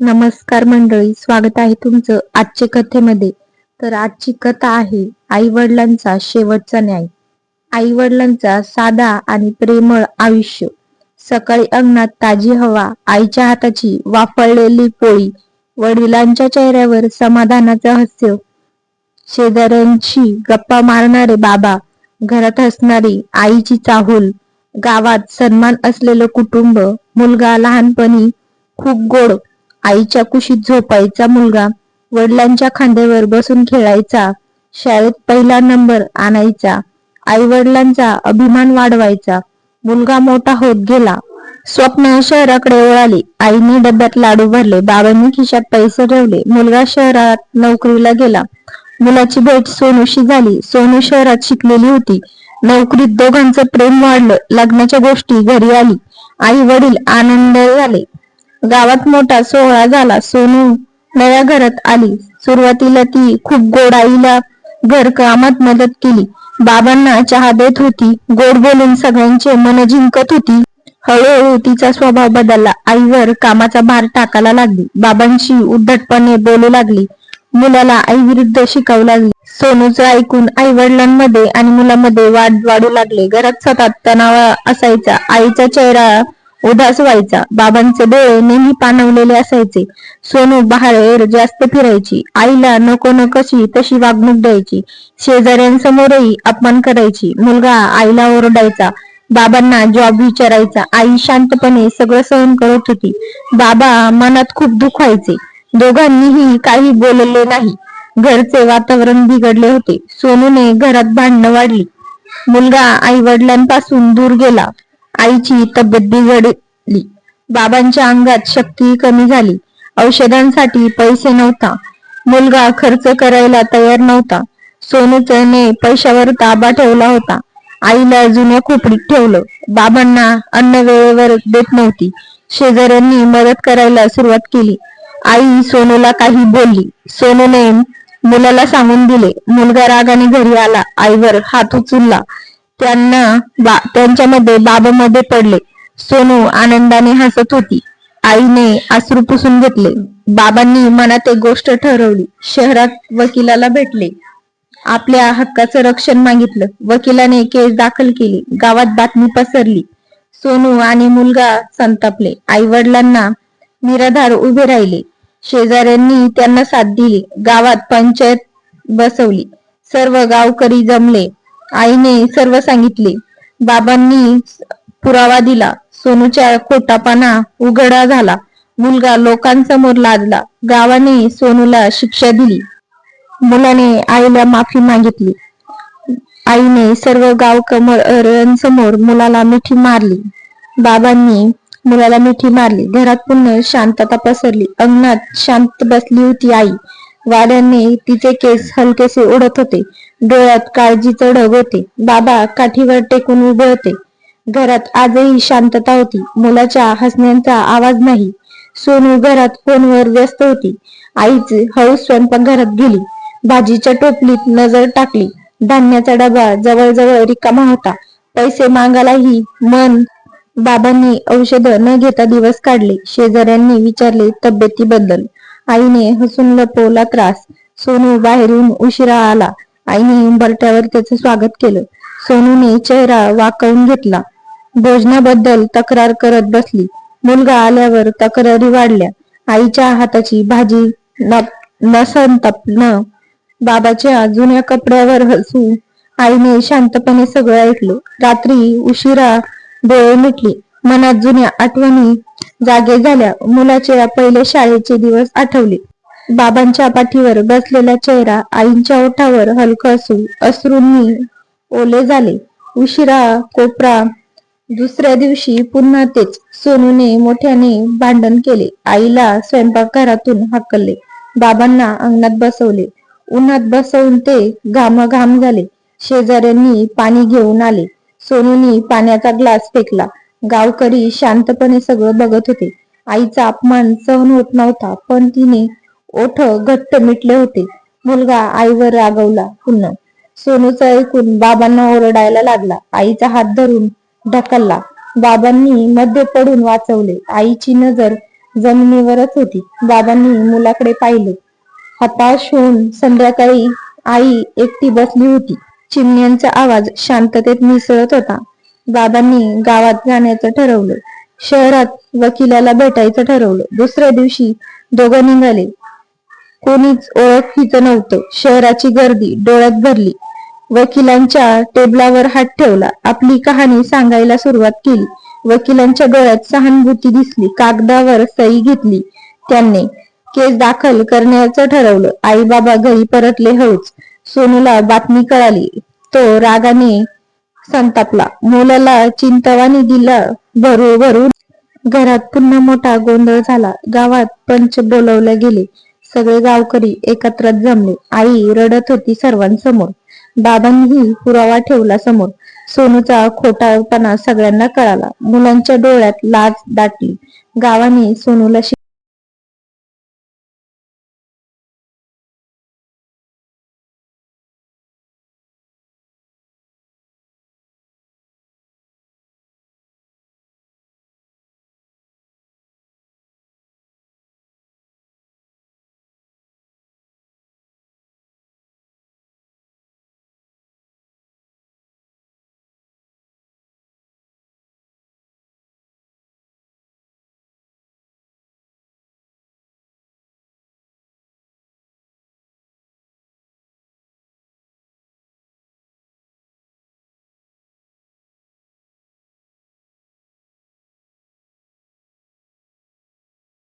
नमस्कार मंडळी स्वागत आहे तुमचं आजच्या कथेमध्ये. तर आजची कथा आहे आई वडिलांचा शेवटचा न्याय. आई वडिलांचा साधा आणि प्रेमळ आयुष्य. सकाळी अंगणात ताजी हवा आईच्या हाताची वाफळलेली पोळी वडिलांच्या चेहऱ्यावर समाधानाचं हास्य शेजाऱ्यांशी गप्पा मारणारे बाबा घरात हसणारी आईची चाहूल गावात सन्मान असलेलं कुटुंब मुलगा लहानपणी खूप गोड आईच्या कुशीत झोपायचा मुलगा वडिलांच्या खांद्यावर बसून खेळायचा शाळेत पहिला नंबर आणायचा आई वडिलांचा अभिमान वाढवायचा मुलगा मोठा होत गेला. स्वप्न शहराकडे वळाली. आईने डब्यात लाडू भरले. बाबांनी खिशात पैसे ठेवले. मुलगा शहरात नोकरीला गेला. मुलाची भेट सोनूशी झाली. सोनू शहरात शिकलेली होती. नोकरीत दोघांचं प्रेम वाढलं. लग्नाच्या गोष्टी घरी आली. आई वडील आनंद झाले. गावात मोठा सोहळा झाला. सोनू नव्या घरात आली. सुरुवातीला ती खूप गोड आईला घर कामात मदत केली. बाबांना चहा देत होती. गोड बोलून सगळ्यांचे मन जिंकत होती. हळूहळू तिचा स्वभाव बदलला. आईवर कामाचा भार टाकायला लागली. बाबांशी उद्धटपणे बोलू लागली. मुलाला आई विरुद्ध शिकावू लागली. सोनूचं ऐकून आई वडिलांमध्ये आणि मुलामध्ये वाद वाढू लागले. घरात सतत तणाव असायचा. आईचा चेहरा उदास व्हायचा. बाबांचे डोळे नेहमी पाणवलेले असायचे. सोनू बाहेर जास्त फिरायची. आईला नको नकोशी तशी वागणूक द्यायची. शेजाऱ्यांसमोरही अपमान करायची. मुलगा आईला ओरडायचा. बाबांना जॉब विचारायचा. आई शांतपणे सगळं सहन करत होती. बाबा मनात खूप दुःख व्हायचे. दोघांनीही काही बोलले नाही. घरचे वातावरण बिघडले होते. सोनूने घरात भांडणं वाढली. मुलगा आई वडिलांपासून दूर गेला. आईची तब्येत बिघडली. बाबांच्या अंगात शक्ती कमी झाली. औषधांसाठी पैसे नव्हता. मुलगा खर्च करायला तयार नव्हता. सोनूचने पैशावर ताबा ठेवला होता. आईला जुन्या खोपडीत ठेवलं. बाबांना अन्न वेळेवर देत नव्हती. शेजाऱ्यांनी मदत करायला सुरुवात केली. आई सोनूला काही बोलली. सोनूने मुलाला सांगून दिले. मुलगा रागाने घरी आला. आईवर हात उचलला. त्यांना बा त्यांच्यामध्ये बाबामध्ये पडले. सोनू आनंदाने हसत होती. आईने अश्रू पुसून घेतले. बाबांनी मनात एक गोष्ट ठरवली. शहरात वकिलाला भेटले. आपल्या हक्काचं रक्षण मागितलं. वकिलाने केस दाखल केली. गावात बातमी पसरली. सोनू आणि मुलगा संतापले. आई वडिलांना निराधार उभे राहिले. शेजाऱ्यांनी त्यांना साथ दिली. गावात पंचायत बसवली. सर्व गावकरी जमले. आईने सर्व सांगितले. बाबांनी पुरावा दिला. सोनूच्या खोटापणा उघडा झाला. मुलगा लोकांसमोर लाजला गावाने सोनूला शिक्षा दिली. मुलाने आईला माफी मागितली. आईने सर्व गाव समोर मुलाला मिठी मारली. बाबांनी मुलाला मिठी मारली. घरात पुन्हा शांतता पसरली. अंगणात शांत बसली होती आई. वाड्याने तिचे केस हलकेसे उडत होते. डोळ्यात काळजी ढग होते. बाबा काठीवर टेकून उभे होते. घरात आजही शांतता होती. मुलाच्या हसण्याचा आवाज नाही. सोनू घरात फोनवर व्यस्त होती. आईच हळू स्वयंपाकघरात गेली. भाजीच्या टोपलीत नजर टाकली. धान्याचा डबा जवळजवळ रिकामा होता. पैसे मागायलाही मन बाबांनी औषध न घेता दिवस काढले. शेजाऱ्यांनी विचारले तब्येतीबद्दल. आईने हसून लपवला त्रास. सोनू बाहेरून उशिरा आला. आईने उंबरट्यावर त्याचं स्वागत केलं. सोनूने चेहरा वाकवून घेतला. भोजनाबद्दल तक्रार करत बसली. मुलगा आल्यावर तक्रारी वाढल्या. आईच्या हाताची भाजी नसंतपन बाबाच्या जुन्या कपड्यावर हसू आईने शांतपणे सगळं ऐकलं. रात्री उशिरा डोळे मिटली. मनात जुन्या आठवणी जागे झाल्या. मुलाच्या पहिले शाळेचे दिवस आठवले. बाबांच्या पाठीवर बसलेला चेहरा आईंच्या ओठावर हलक असू अश्रूंनी ओले झाले. उशिरा कोपरा दुसऱ्या दिवशी पुन्हा तेच सोनूने मोठ्याने भांडण केले. आईला स्वयंपाकघरातून हाकलले. बाबांना अंगणात बसवले. उन्हात बसवून ते घामघाम झाले. शेजाऱ्यांनी पाणी घेऊन आले. सोनूनी पाण्याचा ग्लास फेकला. गावकरी शांतपणे सगळं बघत होते. आईचा अपमान सहन होत नव्हता पण तिने ओठ घट्ट मिटले होते. मुलगा आईवर रागवला पुन्हा. सोनूचं ऐकून बाबांना ओरडायला लागला. आईचा हात धरून ढकलला. बाबांनी मध्ये पडून वाचवले. आईची नजर जमिनीवरच होती. बाबांनी मुलाकडे पाहिले. हताश होऊन संध्याकाळी आई एकटी बसली होती. चिमण्यांचा आवाज शांततेत मिसळत होता. बाबांनी गावात जाण्याचं ठरवलं. शहरात वकिलाला भेटायचं ठरवलं. दुसऱ्या दिवशी दोघं निघाले. कोणीच ओळखीचं नव्हतं. शहराची गर्दी डोळ्यात भरली. वकिलांच्या टेबलावर हात ठेवला. आपली कहाणी सांगायला सुरुवात केली. वकिलांच्या डोळ्यात सहानुभूती दिसली. कागदावर सही घेतली. त्यांनी केस दाखल करण्याचं ठरवलं. आई बाबा घरी परतले हळूच. सोनूला बातमी कळाली. तो रागाने संतापला. मुलाला चिंतवानी दिला भरू भरून घरात पुन्हा मोठा गोंधळ झाला. गावात पंच बोलवले गेले. सगळे गावकरी एकत्र जमले. आई रडत होती सर्वांसमोर. बाबांनीही पुरावा ठेवला समोर. सोनूचा खोटापणा सगळ्यांना कळाला. मुलांच्या डोळ्यात लाज दाटली. गावाने सोनूला